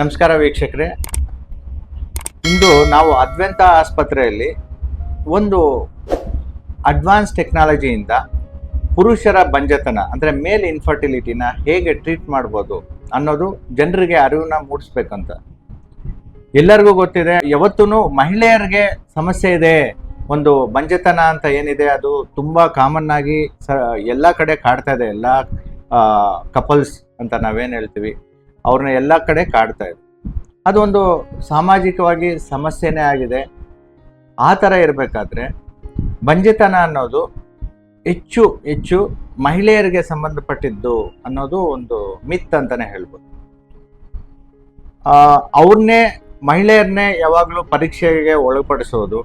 ನಮಸ್ಕಾರ ವೀಕ್ಷಕರೇ. ಇಂದು ನಾವು ಅದ್ವೆಂತ ಆಸ್ಪತ್ರೆಯಲ್ಲಿ ಒಂದು ಅಡ್ವಾನ್ಸ್ ಟೆಕ್ನಾಲಜಿಯಿಂದ ಪುರುಷರ ಬಂಜತನ, ಅಂದರೆ ಮೇಲ್ ಇನ್ಫರ್ಟಿಲಿಟಿನ ಹೇಗೆ ಟ್ರೀಟ್ ಮಾಡ್ಬೋದು ಅನ್ನೋದು ಜನರಿಗೆ ಅರಿವನ್ನ ಮೂಡಿಸ್ಬೇಕಂತ. ಎಲ್ಲರಿಗೂ ಗೊತ್ತಿದೆ ಯಾವತ್ತೂ ಮಹಿಳೆಯರಿಗೆ ಸಮಸ್ಯೆ ಇದೆ, ಒಂದು ಬಂಜತನ ಅಂತ ಏನಿದೆ, ಅದು ತುಂಬ ಕಾಮನ್ ಆಗಿ ಸ, ಎಲ್ಲ ಕಡೆ ಕಾಡ್ತಾ ಇದೆ, ಎಲ್ಲ ಕಪಲ್ಸ್ ಅಂತ ನಾವೇನು ಹೇಳ್ತೀವಿ. ಅವ್ರನ್ನ ಎಲ್ಲ ಕಡೆ ಕಾಡ್ತಾ ಇದೆ ಅದೊಂದು ಸಾಮಾಜಿಕವಾಗಿ ಸಮಸ್ಯೆನೇ ಆಗಿದೆ. ಆ ಥರ ಇರಬೇಕಾದ್ರೆ ಬಂಜೆತನ ಅನ್ನೋದು ಹೆಚ್ಚು ಹೆಚ್ಚು ಮಹಿಳೆಯರಿಗೆ ಸಂಬಂಧಪಟ್ಟಿದ್ದು ಅನ್ನೋದು ಒಂದು ಮಿತ್ ಅಂತಾನೆ ಹೇಳ್ಬೋದು. ಅವ್ರನ್ನೇ ಮಹಿಳೆಯರನ್ನೇ ಯಾವಾಗಲೂ ಪರೀಕ್ಷೆಗೆ ಒಳಪಡಿಸೋದು,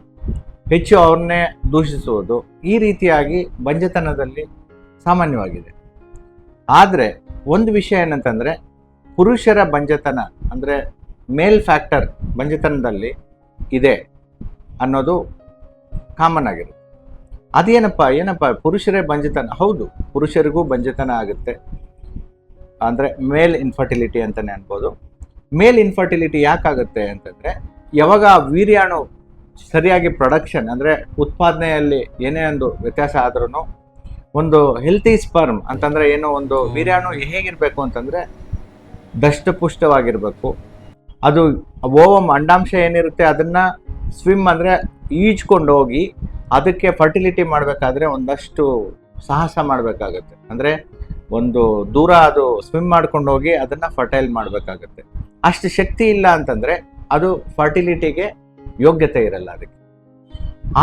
ಹೆಚ್ಚು ಅವ್ರನ್ನೇ ದೂಷಿಸುವುದು ಈ ರೀತಿಯಾಗಿ ಬಂಜೆತನದಲ್ಲಿ ಸಾಮಾನ್ಯವಾಗಿದೆ. ಆದರೆ ಒಂದು ವಿಷಯ ಏನಂತಂದರೆ ಪುರುಷರ ಬಂಜತನ ಅಂದರೆ ಮೇಲ್ ಫ್ಯಾಕ್ಟರ್ ಬಂಜತನದಲ್ಲಿ ಇದೆ ಅನ್ನೋದು ಕಾಮನ್ ಆಗಿರುತ್ತೆ. ಅದೇನಪ್ಪ ಏನಪ್ಪ ಪುರುಷರೇ ಬಂಜತನ? ಹೌದು ಪುರುಷರಿಗೂ ಬಂಜತನ ಆಗುತ್ತೆ. ಅಂದರೆ ಮೇಲ್ ಇನ್ಫರ್ಟಿಲಿಟಿ ಅಂತಲೇ ಅನ್ಬೋದು. ಮೇಲ್ ಇನ್ಫರ್ಟಿಲಿಟಿ ಯಾಕಾಗುತ್ತೆ ಅಂತಂದರೆ ಯಾವಾಗ ವೀರ್ಯಾಣು ಸರಿಯಾಗಿ ಪ್ರೊಡಕ್ಷನ್ ಅಂದರೆ ಉತ್ಪಾದನೆಯಲ್ಲಿ ಏನೇ ಒಂದು ವ್ಯತ್ಯಾಸ ಆದ್ರೂ ಒಂದು ಹೆಲ್ತಿ ಸ್ಪರ್ಮ್ ಅಂತಂದರೆ ಏನೋ ಒಂದು ವೀರ್ಯಾಣು ಹೇಗಿರಬೇಕು ಅಂತಂದರೆ ದಷ್ಟಪುಷ್ಟವಾಗಿರಬೇಕು. ಅದು ಓವಮ್ ಅಂಡಾಂಶ ಏನಿರುತ್ತೆ ಅದನ್ನು ಸ್ವಿಮ್ ಅಂದರೆ ಈಜ್ಕೊಂಡು ಹೋಗಿ ಅದಕ್ಕೆ ಫರ್ಟಿಲಿಟಿ ಮಾಡಬೇಕಾದ್ರೆ ಒಂದಷ್ಟು ಸಾಹಸ ಮಾಡಬೇಕಾಗತ್ತೆ. ಅಂದರೆ ಒಂದು ದೂರ ಅದು ಸ್ವಿಮ್ ಮಾಡ್ಕೊಂಡು ಹೋಗಿ ಅದನ್ನು ಫರ್ಟೈಲ್ ಮಾಡಬೇಕಾಗತ್ತೆ. ಅಷ್ಟು ಶಕ್ತಿ ಇಲ್ಲ ಅಂತಂದರೆ ಅದು ಫರ್ಟಿಲಿಟಿಗೆ ಯೋಗ್ಯತೆ ಇರಲ್ಲ ಅದಕ್ಕೆ.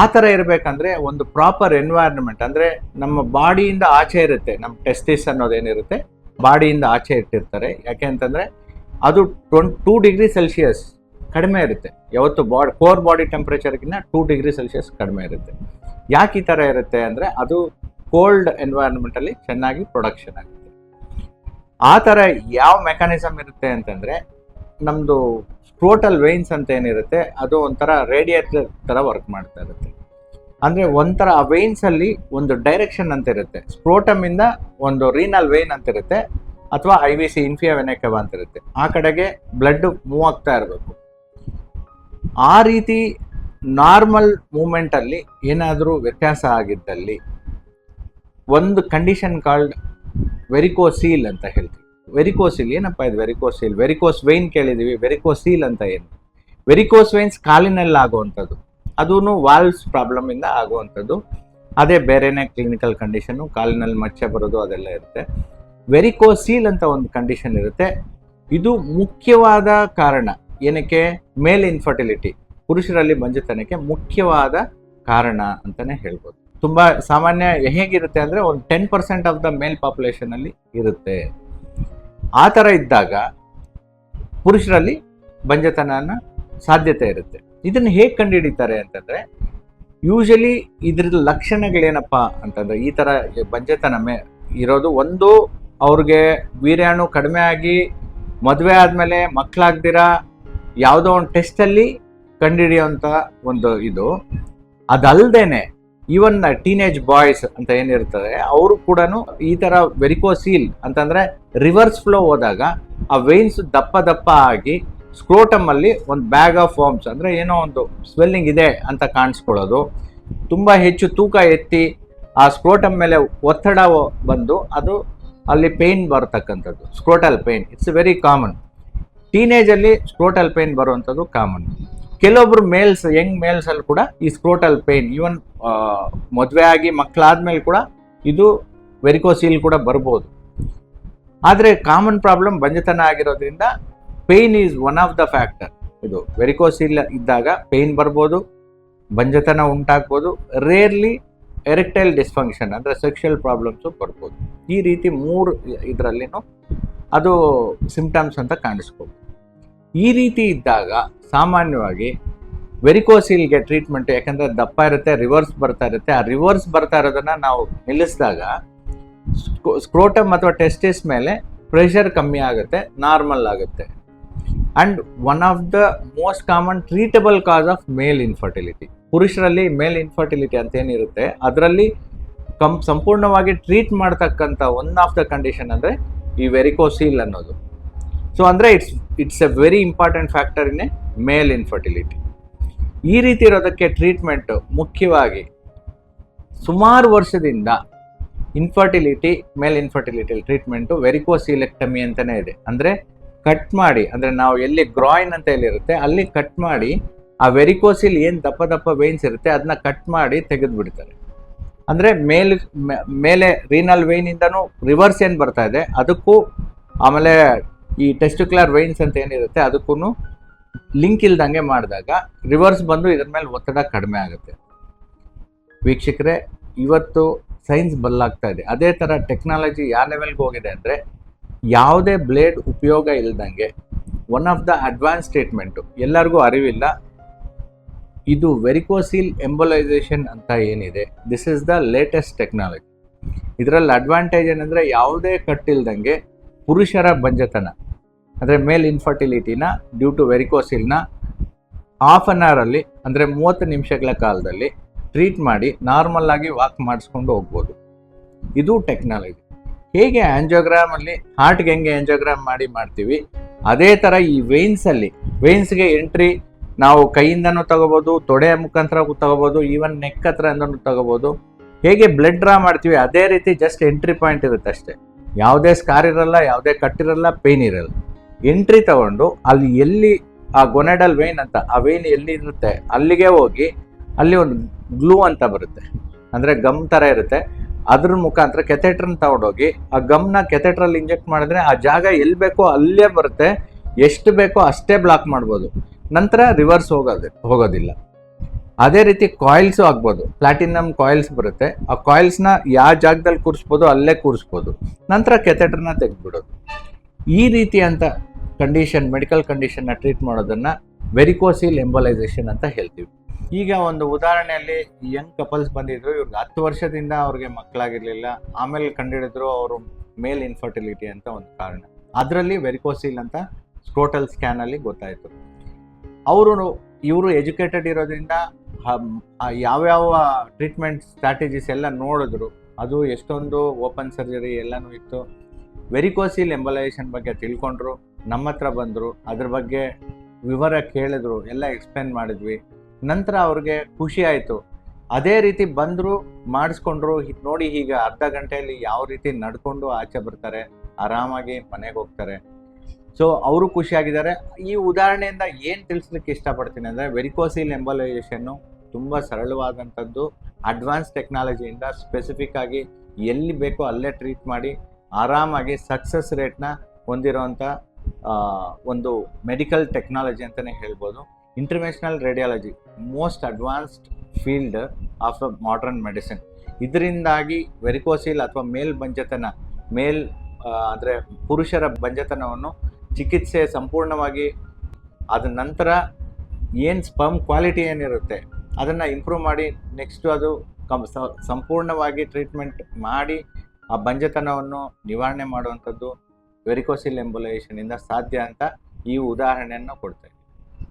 ಆ ಥರ ಇರಬೇಕಂದ್ರೆ ಒಂದು ಪ್ರಾಪರ್ ಎನ್ವೈರ್ನ್ಮೆಂಟ್ ಅಂದರೆ ನಮ್ಮ ಬಾಡಿಯಿಂದ ಆಚೆ ಇರುತ್ತೆ, ನಮ್ಮ ಟೆಸ್ಟಿಸ್ ಅನ್ನೋದೇನಿರುತ್ತೆ ಬಾಡಿಯಿಂದ ಆಚೆ ಇಟ್ಟಿರ್ತಾರೆ. ಯಾಕೆ ಅಂತಂದರೆ ಅದು ಟ್ವೆಂಟ್ ಟೂ ಡಿಗ್ರಿ ಸೆಲ್ಸಿಯಸ್ ಕಡಿಮೆ ಇರುತ್ತೆ. ಯಾವತ್ತು ಬಾಡಿ ಕೋರ್ ಬಾಡಿ ಟೆಂಪ್ರೇಚರ್ಗಿಂತ ಟೂ ಡಿಗ್ರಿ ಸೆಲ್ಸಿಯಸ್ ಕಡಿಮೆ ಇರುತ್ತೆ. ಯಾಕೆ ಈ ಥರ ಇರುತ್ತೆ ಅಂದರೆ ಅದು ಕೋಲ್ಡ್ ಎನ್ವೈರನ್ಮೆಂಟಲ್ಲಿ ಚೆನ್ನಾಗಿ ಪ್ರೊಡಕ್ಷನ್ ಆಗುತ್ತೆ. ಆ ಥರ ಯಾವ ಮೆಕ್ಯಾನಿಸಮ್ ಇರುತ್ತೆ ಅಂತಂದರೆ ನಮ್ಮದು ಸ್ಕ್ರೋಟಲ್ ವೈನ್ಸ್ ಅಂತ ಏನಿರುತ್ತೆ, ಅದು ಒಂಥರ ರೇಡಿಯೇಟರ್ ಥರ ವರ್ಕ್ ಮಾಡ್ತಾ ಇರುತ್ತೆ. ಅಂದರೆ ಒಂಥರ ಆ ವೇನ್ಸಲ್ಲಿ ಒಂದು ಡೈರೆಕ್ಷನ್ ಅಂತ ಇರುತ್ತೆ ಸ್ಪ್ರೋಟಮ್ ಇಂದ ಒಂದು ರೀನಲ್ ವೇನ್ ಅಂತ ಇರುತ್ತೆ ಅಥವಾ I V C inferior vena cava ಅಂತ ಇರುತ್ತೆ ಆ ಕಡೆಗೆ ಬ್ಲಡ್ ಮೂವ್ ಆಗ್ತಾ ಇರಬೇಕು. ಆ ರೀತಿ ನಾರ್ಮಲ್ ಮೂಮೆಂಟಲ್ಲಿ ಏನಾದರೂ ವ್ಯತ್ಯಾಸ ಆಗಿದ್ದಲ್ಲಿ ಒಂದು ಕಂಡೀಷನ್ ಕಾಲ್ಡ್ ವೆರಿಕೋಸೀಲ್ ಅಂತ ಹೇಳ್ತೀವಿ. ವೆರಿಕೋಸೀಲ್ ಏನಪ್ಪ ಇದು ವೆರಿಕೋಸೀಲ್ ವೆರಿಕೋಸ್ ವೈನ್ ಕೇಳಿದೀವಿ. ವೆರಿಕೋಸೀಲ್ ಅಂತ ಏನು? ವೆರಿಕೋಸ್ ವೈನ್ಸ್ ಕಾಲಿನಲ್ಲಿ ಆಗುವಂಥದ್ದು ಅದೂ ವಾಲ್ವ್ಸ್ ಪ್ರಾಬ್ಲಮ್ ಇಂದ ಆಗುವಂಥದ್ದು. ಅದೇ ಬೇರೆನೇ ಕ್ಲಿನಿಕಲ್ ಕಂಡೀಷನ್ನು ಕಾಲಿನಲ್ಲಿ ಮಚ್ಚೆ ಬರೋದು ಅದೆಲ್ಲ ಇರುತ್ತೆ. ವೆರಿಕೋಸೀಲ್ ಅಂತ ಒಂದು ಕಂಡೀಷನ್ ಇರುತ್ತೆ. ಇದು ಮುಖ್ಯವಾದ ಕಾರಣ. ಏನಕ್ಕೆ? ಮೇಲ್ ಇನ್ಫರ್ಟಿಲಿಟಿ ಪುರುಷರಲ್ಲಿ ಬಂಜತನಕ್ಕೆ ಮುಖ್ಯವಾದ ಕಾರಣ ಅಂತಾನೆ ಹೇಳ್ಬೋದು. ತುಂಬ ಸಾಮಾನ್ಯ ಹೇಗಿರುತ್ತೆ ಅಂದ್ರೆ ಒಂದು ten percent of the male population ಅಲ್ಲಿ ಇರುತ್ತೆ. ಆ ಥರ ಇದ್ದಾಗ ಪುರುಷರಲ್ಲಿ ಬಂಜತನ ಸಾಧ್ಯತೆ ಇರುತ್ತೆ. ಇದನ್ನು ಹೇಗೆ ಕಂಡುಹಿಡಿತಾರೆ ಅಂತಂದ್ರೆ ಯೂಶಲಿ ಇದ್ರದ್ದು ಲಕ್ಷಣಗಳೇನಪ್ಪ ಅಂತಂದ್ರೆ, ಈ ಥರ ಬಂಜೆತನ ಮೇ ಇರೋದು ಒಂದು, ಅವ್ರಿಗೆ ವೀರ್ಯಾಣು ಕಡಿಮೆ ಆಗಿ ಮದುವೆ ಆದಮೇಲೆ ಮಕ್ಕಳಾಗ್ದಿರ ಯಾವುದೋ ಒಂದು ಟೆಸ್ಟಲ್ಲಿ ಕಂಡುಹಿಡಿಯೋಂಥ ಒಂದು ಇದು. ಅದಲ್ದೇನೆ ಈವನ್ ಟೀನೇಜ್ ಬಾಯ್ಸ್ ಅಂತ ಏನಿರ್ತದೆ, ಅವರು ಕೂಡ ಈ ಥರ ವೆರಿಕೋಸೀಲ್ ಅಂತಂದರೆ ರಿವರ್ಸ್ ಫ್ಲೋ ಹೋದಾಗ ಆ ವೈನ್ಸ್ ದಪ್ಪ ದಪ್ಪ ಆಗಿ ಸ್ಕ್ರೋಟಮ್ ಅಲ್ಲಿ ಒಂದು ಬ್ಯಾಗ್ ಆಫ್ ಫಾರ್ಮ್ಸ್ ಅಂದರೆ ಏನೋ ಒಂದು ಸ್ವೆಲ್ಲಿಂಗ್ ಇದೆ ಅಂತ ಕಾಣಿಸ್ಕೊಳ್ಳೋದು. ತುಂಬ ಹೆಚ್ಚು ತೂಕ ಎತ್ತಿ ಆ ಸ್ಕ್ರೋಟಮ್ ಮೇಲೆ ಒತ್ತಡ ಬಂದು ಅದು ಅಲ್ಲಿ pain ಬರತಕ್ಕಂಥದ್ದು. Scrotal pain it's very common ಟೀನೇಜಲ್ಲಿ scrotal pain ಬರುವಂಥದ್ದು ಕಾಮನ್ ಕೆಲವೊಬ್ರು ಮೇಲ್ಸ್ ಯಂಗ್ ಮೇಲ್ಸಲ್ಲಿ ಕೂಡ ಈ ಸ್ಕ್ರೋಟಲ್ ಪೇಯ್ನ್ ಈವನ್ ಮದುವೆ ಆಗಿ ಮಕ್ಕಳಾದ್ಮೇಲೆ ಕೂಡ ಇದು ವೆರಿಕೋಸೀಲ್ ಕೂಡ ಬರ್ಬೋದು. ಆದರೆ ಕಾಮನ್ ಪ್ರಾಬ್ಲಮ್ ಬಂಜತನ ಆಗಿರೋದ್ರಿಂದ pain is one of the factor. ಇದು ವೆರಿಕೋಸೀಲ್ ಇದ್ದಾಗ ಪೇಯ್ನ್ ಬರ್ಬೋದು, ಬಂಜತನ ಉಂಟಾಗ್ಬೋದು, ರೇರ್ಲಿ ಎರೆಕ್ಟೈಲ್ ಡಿಸ್ಫಂಕ್ಷನ್, ಅಂದರೆ ಸೆಕ್ಷುಯಲ್ ಪ್ರಾಬ್ಲಮ್ಸು ಬರ್ಬೋದು. ಈ ರೀತಿ ಮೂರು ಇದರಲ್ಲಿನೂ ಅದು ಸಿಂಪ್ಟಮ್ಸ್ ಅಂತ ಕಾಣಿಸ್ಬೋದು. ಈ ರೀತಿ ಇದ್ದಾಗ ಸಾಮಾನ್ಯವಾಗಿ ವೆರಿಕೋಸಿಲ್ಗೆ ಟ್ರೀಟ್ಮೆಂಟ್, ಯಾಕಂದರೆ ದಪ್ಪ ಇರುತ್ತೆ, ರಿವರ್ಸ್ ಬರ್ತಾ ಇರುತ್ತೆ. ಆ ರಿವರ್ಸ್ ಬರ್ತಾ ಇರೋದನ್ನು ನಾವು ನಿಲ್ಲಿಸಿದಾಗ ಸ್ಕ್ರೋಟಮ್ ಅಥವಾ ಟೆಸ್ಟಿಸ್ ಮೇಲೆ ಪ್ರೆಷರ್ ಕಮ್ಮಿ ಆಗುತ್ತೆ, ನಾರ್ಮಲ್ ಆಗುತ್ತೆ. And one of the most common treatable cause of male infertility ಪುರುಷರಲ್ಲಿ ಮೇಲ್ ಇನ್ಫರ್ಟಿಲಿಟಿ ಅಂತ ಏನಿರುತ್ತೆ, ಅದರಲ್ಲಿ ಕಂ, ಸಂಪೂರ್ಣವಾಗಿ ಟ್ರೀಟ್ ಮಾಡ್ತಕ್ಕಂಥ ಒನ್ ಆಫ್ ದ ಕಂಡೀಷನ್ ಅಂದರೆ ಈ ವೆರಿಕೋಸೀಲ್ ಅನ್ನೋದು. ಸೊ ಅಂದರೆ it's it's a very important factor in a male infertility ಈ ರೀತಿ ಇರೋದಕ್ಕೆ ಟ್ರೀಟ್ಮೆಂಟ್ ಮುಖ್ಯವಾಗಿ ಸುಮಾರು ವರ್ಷದಿಂದ infertility male infertility treatment varicocelectomy ಅಂತಲೇ ಇದೆ. ಅಂದರೆ ಕಟ್ ಮಾಡಿ, ಅಂದರೆ ನಾವು ಎಲ್ಲಿ ಗ್ರಾಯಿನ್ ಅಂತ ಹೇಳಿರುತ್ತೆ ಅಲ್ಲಿ ಕಟ್ ಮಾಡಿ, ಆ ವೆರಿಕೋಸಿಲ್ ಏನು ದಪ್ಪ ದಪ್ಪ ವೇನ್ಸ್ ಇರುತ್ತೆ ಅದನ್ನ ಕಟ್ ಮಾಡಿ ತೆಗೆದು ಬಿಡ್ತಾರೆ ಅಂದರೆ ಮೇಲ್ ಮೇಲೆ ರೀನಲ್ ವೇನಿಂದನೂ ರಿವರ್ಸ್ ಏನು ಬರ್ತಾ ಇದೆ, ಅದಕ್ಕೂ ಆಮೇಲೆ ಈ ಟೆಸ್ಟಿಕ್ಯುಲರ್ ವೈನ್ಸ್ ಅಂತ ಏನಿರುತ್ತೆ ಅದಕ್ಕೂ ಲಿಂಕ್ ಇಲ್ದಂಗೆ ಮಾಡಿದಾಗ ರಿವರ್ಸ್ ಬಂದು ಇದ್ರ ಮೇಲೆ ಒತ್ತಡ ಕಡಿಮೆ ಆಗುತ್ತೆ. ವೀಕ್ಷಕರೇ, ಇವತ್ತು ಸೈನ್ಸ್ ಬದಲಾಗ್ತಾ ಇದೆ. ಅದೇ ಥರ ಟೆಕ್ನಾಲಜಿ ಯಾವ ಲೆವೆಲ್ಗೆ ಹೋಗಿದೆ ಅಂದರೆ ಯಾವುದೇ ಬ್ಲೇಡ್ ಉಪಯೋಗ ಇಲ್ಲದಂಗೆ one of the advance treatment ಎಲ್ಲರಿಗೂ ಅರಿವಿಲ್ಲ. ಇದು ವೆರಿಕೋಸಿಲ್ ಎಂಬಲೈಸೇಷನ್ ಅಂತ ಏನಿದೆ. This is the latest technology ಇದರಲ್ಲಿ ಅಡ್ವಾಂಟೇಜ್ ಏನಂದರೆ ಯಾವುದೇ ಕಟ್ಟಿಲ್ದಂಗೆ ಪುರುಷರ ಬಂಜತನ, ಅಂದರೆ ಮೇಲ್ ಇನ್ಫರ್ಟಿಲಿಟಿನ ಡ್ಯೂ ಟು ವೆರಿಕೋಸಿಲ್ನ ಹಾಫ್ ಅನ್ ಅವರಲ್ಲಿ ಅಂದರೆ ಮೂವತ್ತು ನಿಮಿಷಗಳ ಕಾಲದಲ್ಲಿ ಟ್ರೀಟ್ ಮಾಡಿ ನಾರ್ಮಲ್ ಆಗಿ ವಾಕ್ ಮಾಡಿಸ್ಕೊಂಡು ಹೋಗ್ಬೋದು. ಇದು ಟೆಕ್ನಾಲಜಿ ಹೇಗೆ ಆಂಜಿಯೋಗ್ರಾಮಲ್ಲಿ ಹಾರ್ಟ್ಗೆ ಹೆಂಗೆ ಆಂಜಿಯೋಗ್ರಾಮ್ ಮಾಡಿ ಮಾಡ್ತೀವಿ? ಅದೇ ಥರ ಈ ವೆಯ್ನ್ಸಲ್ಲಿ ವೆಯ್ನ್ಸ್ಗೆ ಎಂಟ್ರಿ ನಾವು ಕೈಯಿಂದನೂ ತಗೋಬೋದು, ತೊಡೆಯ ಮುಖಾಂತರ ತಗೋಬೋದು ಈವನ್ ನೆಕ್ ಅಂದ್ರೂ ತಗೋಬೋದು. ಹೇಗೆ ಬ್ಲಡ್ ಡ್ರಾ ಮಾಡ್ತೀವಿ? ಅದೇ ರೀತಿ ಜಸ್ಟ್ ಎಂಟ್ರಿ ಪಾಯಿಂಟ್ ಇರುತ್ತೆ ಅಷ್ಟೇ. ಯಾವುದೇ ಸ್ಕಾರ್ ಇರಲ್ಲ, ಯಾವುದೇ ಕಟ್ಟಿರಲ್ಲ ಪೇನ್ ಇರಲ್ಲ. ಎಂಟ್ರಿ ತಗೊಂಡು ಅಲ್ಲಿ ಎಲ್ಲಿ ಆ ಗೊನೆಡಲ್ ವೇನ್ ಅಂತ, ಆ ವೇನ್ ಎಲ್ಲಿ ಇರುತ್ತೆ, ಅಲ್ಲಿಗೆ ಹೋಗಿ ಅಲ್ಲಿ ಒಂದು ಗ್ಲೂ ಅಂತ ಬರುತ್ತೆ. ಅಂದರೆ ಗಮ್ ಥರ ಇರುತ್ತೆ. ಅದ್ರ ಮುಖಾಂತರ ಕೆಥೆಟ್ರನ್ನ ತಗೊಂಡೋಗಿ ಆ ಗಮ್ನ ಕೆಥೆಟ್ರಲ್ಲಿ ಇಂಜೆಕ್ಟ್ ಮಾಡಿದ್ರೆ ಆ ಜಾಗ ಎಲ್ಲಿ ಬೇಕೋ ಅಲ್ಲೇ ಬರುತ್ತೆ. ಎಷ್ಟು ಬೇಕೋ ಅಷ್ಟೇ ಬ್ಲಾಕ್ ಮಾಡ್ಬೋದು. ನಂತರ ರಿವರ್ಸ್ ಹೋಗೋದು, ಹೋಗೋದಿಲ್ಲ. ಅದೇ ರೀತಿ ಕಾಯಿಲ್ಸು ಆಗ್ಬೋದು. ಪ್ಲಾಟಿನಮ್ ಕಾಯಿಲ್ಸ್ ಬರುತ್ತೆ. ಆ ಕಾಯಿಲ್ಸ್ನ ಯಾವ ಜಾಗದಲ್ಲಿ ಕೂರಿಸ್ಬೋದು ಅಲ್ಲೇ ಕೂರಿಸ್ಬೋದು. ನಂತರ ಕೆಥೆಟ್ರನ್ನ ತೆಗೆದ್ಬಿಡೋದು. ಈ ರೀತಿ ಅಂತ ಕಂಡೀಷನ್ ಮೆಡಿಕಲ್ ಕಂಡೀಷನ್ನ ಟ್ರೀಟ್ ಮಾಡೋದನ್ನು ವೆರಿಕೋಸಿಲ್ ಎಂಬಲೈಸೇಷನ್ ಅಂತ ಹೇಳ್ತೀವಿ. ಈಗ ಒಂದು ಉದಾಹರಣೆಯಲ್ಲಿ ಯಂಗ್ ಕಪಲ್ಸ್ ಬಂದಿದ್ರು, ಇವ್ರಿಗೆ ಹತ್ತು ವರ್ಷದಿಂದ ಅವ್ರಿಗೆ ಮಕ್ಕಳಾಗಿರ್ಲಿಲ್ಲ. ಆಮೇಲೆ ಕಂಡುಹಿಡಿದ್ರು ಅವರು ಮೇಲ್ ಇನ್ಫರ್ಟಿಲಿಟಿ ಅಂತ ಒಂದು ಕಾರಣ. ಅದರಲ್ಲಿ ವೆರಿಕೋಸಿಲ್ ಅಂತ ಸ್ಕ್ರೋಟಲ್ ಸ್ಕ್ಯಾನ್ ಅಲ್ಲಿ ಗೊತ್ತಾಯ್ತು. ಅವರು ಇವರು ಎಜುಕೇಟೆಡ್ ಇರೋದ್ರಿಂದ ಯಾವ್ಯಾವ ಟ್ರೀಟ್ಮೆಂಟ್ ಸ್ಟ್ರಾಟಜೀಸ್ ಎಲ್ಲ ನೋಡಿದ್ರು, ಅದು ಎಷ್ಟೊಂದು ಓಪನ್ ಸರ್ಜರಿ ಎಲ್ಲನೂ ಇತ್ತು. ವೆರಿಕೋಸಿಲ್ ಎಂಬಲೈಸೇಷನ್ ಬಗ್ಗೆ ತಿಳ್ಕೊಂಡ್ರು, ನಮ್ಮ ಹತ್ರ ಬಂದರು, ಅದ್ರ ಬಗ್ಗೆ ವಿವರ ಕೇಳಿದ್ರು, ಎಲ್ಲ ಎಕ್ಸ್ಪ್ಲೇನ್ ಮಾಡಿದ್ವಿ. ನಂತರ ಅವ್ರಿಗೆ ಖುಷಿ ಆಯಿತು. ಅದೇ ರೀತಿ ಬಂದರು, ಮಾಡಿಸ್ಕೊಂಡ್ರು ನೋಡಿ ಈಗ ಅರ್ಧ ಗಂಟೆಯಲ್ಲಿ ಯಾವ ರೀತಿ ನಡ್ಕೊಂಡು ಆಚೆ ಬರ್ತಾರೆ, ಆರಾಮಾಗಿ ಮನೆಗೆ ಹೋಗ್ತಾರೆ. ಸೊ ಅವರು ಖುಷಿಯಾಗಿದ್ದಾರೆ ಈ ಉದಾಹರಣೆಯಿಂದ ಏನು ತಿಳಿಸ್ಲಿಕ್ಕೆ ಇಷ್ಟಪಡ್ತೀನಿ ಅಂದರೆ ವೆರಿಕೋಸಿಲ್ ಎಂಬಲೈಸೇಷನ್ನು ತುಂಬ ಸರಳವಾದಂಥದ್ದು. ಅಡ್ವಾನ್ಸ್ ಟೆಕ್ನಾಲಜಿಯಿಂದ ಸ್ಪೆಸಿಫಿಕ್ ಆಗಿ ಎಲ್ಲಿ ಬೇಕೋ ಅಲ್ಲೇ ಟ್ರೀಟ್ ಮಾಡಿ, ಆರಾಮಾಗಿ ಸಕ್ಸಸ್ ರೇಟ್ನ ಹೊಂದಿರೋವಂಥ ಒಂದು ಮೆಡಿಕಲ್ ಟೆಕ್ನಾಲಜಿ ಅಂತಲೇ ಹೇಳ್ಬೋದು. International radiology most advanced field of modern medicine ಇದರಿಂದಾಗಿ ವೆರಿಕೋಸಿಲ್ ಅಥವಾ ಮೇಲ್ ಬಂಜತನ, ಮೇಲ್ ಅಂದರೆ ಪುರುಷರ ಬಂಜತನವನ್ನು ಚಿಕಿತ್ಸೆ ಸಂಪೂರ್ಣವಾಗಿ ಅದ ನಂತರ ಏನು ಸ್ಪಮ್ ಕ್ವಾಲಿಟಿ ಏನಿರುತ್ತೆ, ಅದನ್ನು ಇಂಪ್ರೂವ್ ಮಾಡಿ ನೆಕ್ಸ್ಟು ಅದು ಕಂ ಸಂಪೂರ್ಣವಾಗಿ ಟ್ರೀಟ್ಮೆಂಟ್ ಮಾಡಿ ಆ ಬಂಜತನವನ್ನು ನಿವಾರಣೆ ಮಾಡುವಂಥದ್ದು ವೆರಿಕೋಸಿಲ್ ಎಂಬುಲೇಷನಿಂದ ಸಾಧ್ಯ ಅಂತ ಈ ಉದಾಹರಣೆಯನ್ನು ಕೊಡ್ತೇವೆ.